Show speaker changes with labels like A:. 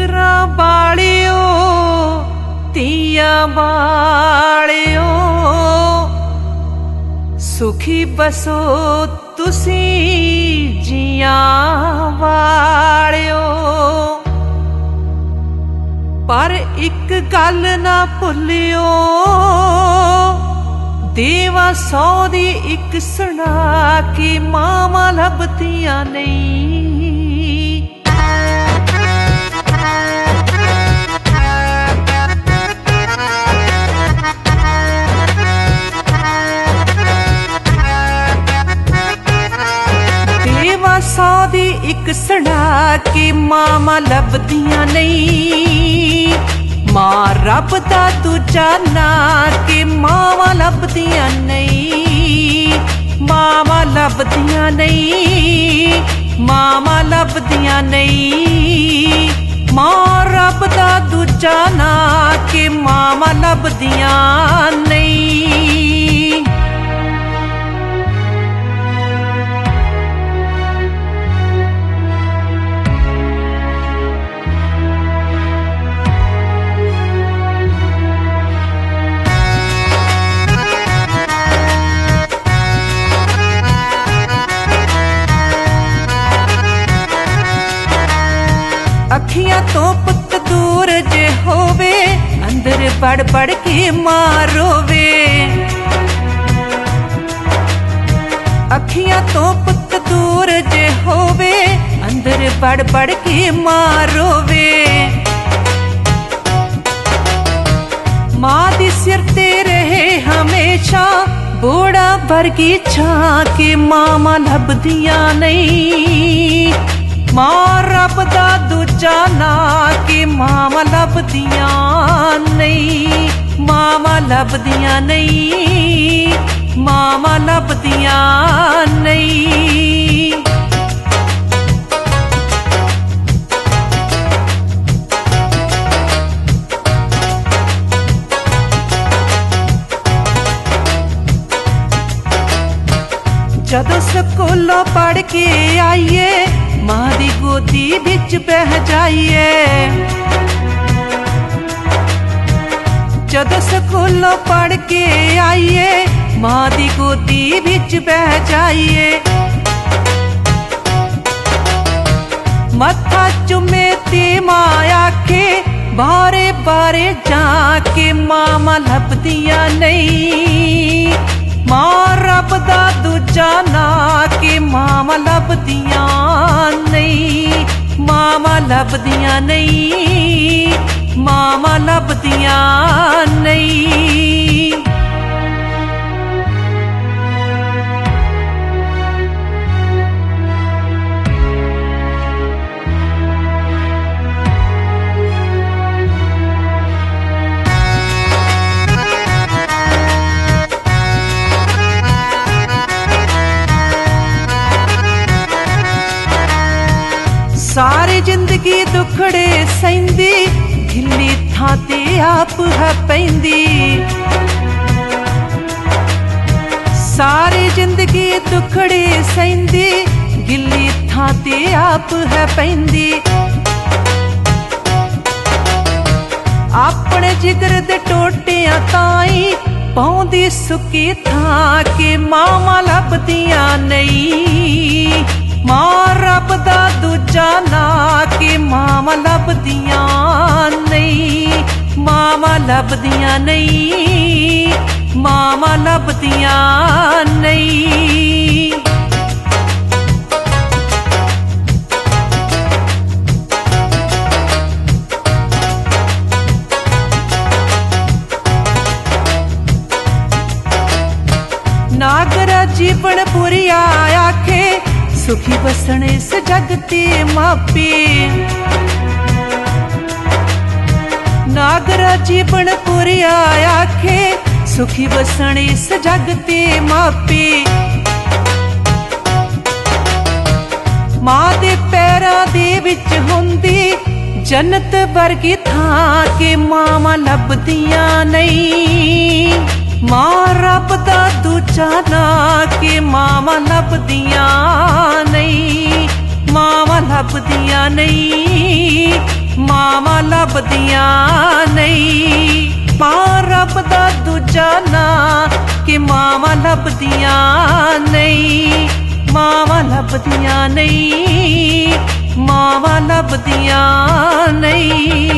A: ਪੁੱਤਰਾਂ ਬਾਲਿਓ ਧੀਆਂ ਬਾਲਿਓ ਸੁਖੀ ਬਸੋ ਤੁਸੀਂ ਜੀਆਂ ਵਾਲਿਓ। ਪਰ ਇੱਕ ਗੱਲ ਨਾ ਭੁੱਲਿਓ, ਦੇਵਾ ਸੌ ਦੀ ਇੱਕ ਸੁਣਾ ਕੇ ਮਾਵਾਂ ਲੱਭਦੀਆਂ ਨਹੀਂ। ਸੌ ਦੀ ਇੱਕ ਸੁਣਾ ਕੇ ਮਾਵਾਂ ਲੱਭਦੀਆਂ ਨਹੀਂ। ਮਾਂ ਰੱਬ ਦਾ ਦੂਜਾ ਨਾ ਕਿ ਮਾਵਾਂ ਲੱਭਦੀਆਂ ਨਹੀਂ। ਮਾਵਾਂ ਲੱਭਦੀਆਂ ਨਹੀਂ। ਮਾਵਾਂ ਲੱਭਦੀਆਂ ਨਹੀਂ। ਮਾਂ ਰੱਬ ਦਾ ਦੂਜਾ ਨਾ ਕਿ ਮਾਵਾਂ ਲੱਭਦੀਆਂ ਦੂਰ ਜੇ ਹੋਵੇ, ਅੰਦਰ ਬੜ ਬੜ ਕੇ ਮਾਰੋਵੇ ਅੱਖੀਆਂ ਤੋਂ ਪੁੱਤ ਦੂਰ ਜੇ ਹੋਵੇ, ਅੰਦਰ ਬੜ ਬੜ ਕੇ ਮਾਰੋਵੇ ਮਾਂ ਦੀ ਸਿਰ ਤੇ ਰਹੇ ਹਮੇਸ਼ਾ, ਬੋੜਾ ਵਰਗੀ ਛਾਂ ਕੇ ਮਾਮਾ ਲੱਭਦੀਆਂ ਨਹੀਂ। ਮਾਂ ਰੱਬ ਦਾ ਦੂਜਾ ਨਾਂ ਕਿ ਮਾਵਾਂ ਲੱਭਦੀਆਂ ਨਹੀਂ, ਮਾਵਾਂ ਲੱਭਦੀਆਂ ਨਹੀਂ, ਮਾਵਾਂ ਲੱਭਦੀਆਂ ਨਹੀਂ। ਜਦੋਂ ਸਕੂਲੋਂ ਪੜ ਕੇ ਆਈਏ ਮਾਂ ਦੀ ਗੋਦੀ ਵਿੱਚ ਬਹਿ ਜਾਈਏ ਜਦੋਂ ਸਕੂਲੋਂ ਪੜ ਕੇ ਆਈਏ ਮਾਂ ਦੀ ਗੋਦੀ ਵਿੱਚ ਬਹਿ ਜਾਈਏ ਮੱਥਾ ਚੁੰਮੇ ਤੇ ਮਾਂ ਆਖੇ ਬਾਰੇ ਬਾਰੇ ਜਾ ਕੇ ਮਾਮਾ ਲੱਭਦੀਆਂ ਲੱਭਦੀਆਂ ਨਹੀਂ ਮਾਵਾਂ ਲੱਭਦੀਆਂ ਨਹੀਂ। ਜ਼ਿੰਦਗੀ ਦੁਖੜੇ ਸੈਂਦੀ ਢਿੱਲੀ ਥਾਂ ਤੇ ਆਪ ਹੈ ਪੈਂਦੀ ਸਾਰੀ ਜ਼ਿੰਦਗੀ ਦੁਖੜੇ ਸੈਂਦੀ ਗਿੱਲੀ ਥਾਂ ਤੇ ਆਪ ਹੈ ਪੈਂਦੀ ਆਪਣੇ ਜਿਗਰ ਦੇ ਟੋਟਿਆਂ ਤਾਈ ਪਾਉਂਦੀ ਸੁੱਕੀ ਥਾਂ ਕੇ ਮਾਵਾਂ ਲੱਭਦੀਆਂ ਨਹੀਂ ਮਾਂ ਰੱਬ ਦਾ ਦੂਜਾ ਨਾ ਕਿ ਮਾਵਾਂ ਲੱਭਦੀਆਂ ਨਹੀਂ, ਮਾਵਾਂ ਲੱਭਦੀਆਂ ਨਹੀਂ, ਮਾਵਾਂ ਲੱਭਦੀਆਂ ਨਹੀਂ। ਨਾਗਰਾ ਜੀਵਨ ਪੁਰੀਆ ਆਖੇ ਸੁਖੀ ਬਸਣ ਇਸ ਜਗ ਤੇ ਮਾਪੇ। ਨਾਗਰਾ ਜੀਵਨ ਪੁਰੀਆ ਆਖੇ ਸੁਖੀ ਬਸਣ ਇਸ ਜਗ ਤੇ ਮਾਪੇ। ਮਾਂ ਦੇ ਪੈਰਾਂ ਦੇ ਵਿੱਚ ਹੁੰਦੀ ਜੰਨਤ ਵਰਗੀ ਥਾਂ ਕੇ ਮਾਵਾਂ ਲੱਭਦੀਆਂ ਨਹੀਂ। ਮਾਂ ਰੱਬ ਦਾ ਦੂਜਾ ਨਾ ਕਿ ਮਾਵਾਂ ਲੱਭਦੀਆਂ ਨਹੀਂ, ਮਾਵਾਂ ਲੱਭਦੀਆਂ ਨਹੀਂ, ਮਾਵਾਂ ਲੱਭਦੀਆਂ ਨਹੀਂ। ਮਾਂ ਰੱਬ ਦਾ ਦੂਜਾ ਨਾ ਕਿ ਮਾਵਾਂ ਲੱਭਦੀਆਂ ਨਹੀਂ, ਮਾਵਾਂ ਲੱਭਦੀਆਂ ਨਹੀਂ, ਮਾਵਾਂ ਲੱਭਦੀਆਂ ਨਹੀਂ।